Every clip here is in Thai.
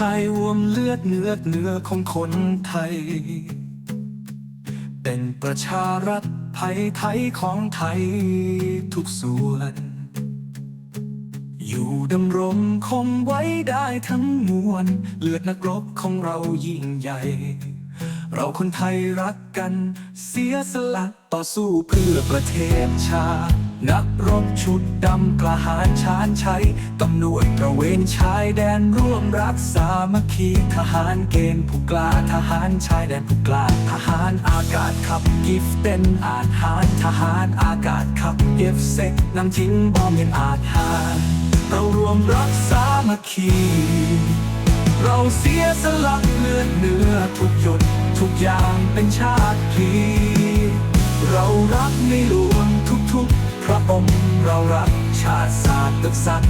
ไทยวอดเนื้อเนื้อของคนไทย เป็นประชารัฐไทยไทยของไทยทุกส่วน อยู่ดำรงคงไว้ได้ทั้งมวล เลือดนักรบของเรายิ่งใหญ่ เราคนไทยรักกัน เสียสละต่อสู้เพื่อประเทศชาติ นักรบชุดดำกล้าหาญชาญชัยตำรวจตระเวนชายแดนร่วมรักษามัคคีทหารเกณฑ์ผู้กล้าทหารชายแดนผู้กล้าทหารอากาศขับกิฟเป็นอาหารทหารอากาศขับเอฟเซ็กนำทิ้งบอมเป็นอาหารเรารวมรักษามัคคีเราเสียสละเลือดเนื้อทุกหยดทุกอย่างเป็นชาติพีเรารักในหลวงทุกๆ เรารักชาติศาสตร์ตึกสัน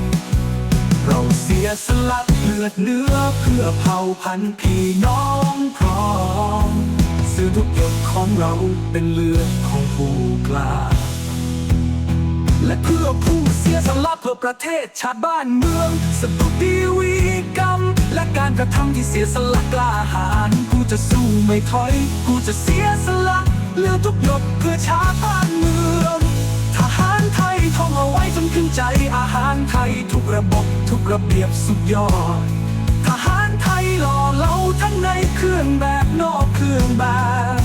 เราเสียสละเลือดเนื้อเพื่อเผ่าพันธุ์พี่น้องพร้อมสื่อทุกหยดของเราเป็นเลือดของผู้กล้า และเพื่อผู้เสียสละเพื่อประเทศชาติบ้านเมืองสตุดีวีกรรม และการกระทำที่เสียสละกล้าหาญผู้จะสู้ไม่ถอยผู้จะเสียสละเลือดทุกหยดเพื่อชาติบ้านเมือง ท่องเอาไว้จนขึ้นใจอาหารไทยทุกระบบทุกระเบียบสุดยอด ทหารไทยหล่อเหลาทั้งในเครื่องแบบนอกเครื่องแบบ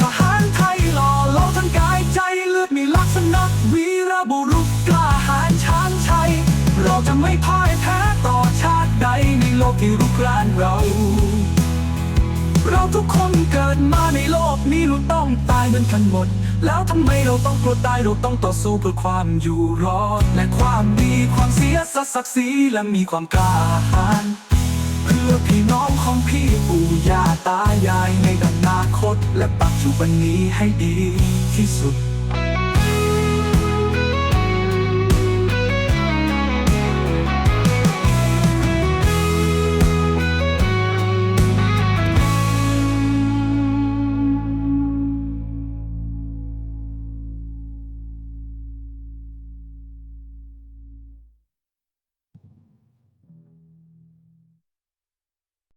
ทหารไทยหล่อเหลาทั้งกายใจเลือดมีลักษณะวีรบุรุษกล้าหาญช้าญชัย เราจะไม่พ่ายแพ้ต่อชาติใดในโลกที่รุกรานเรา เราทุกคนเกิดมาในโลก ตายเหมือนกันหมด แล้วทำไมเราต้องกลัวตายเราต้องต่อสู้เพื่อความอยู่รอด และความดีความเสียสละศักดิ์ศรีและมีความกล้าหาญเพื่อพี่น้องของพี่ปู่ย่าตายายในอนาคต และปัจจุบันนี้ให้ดีที่สุด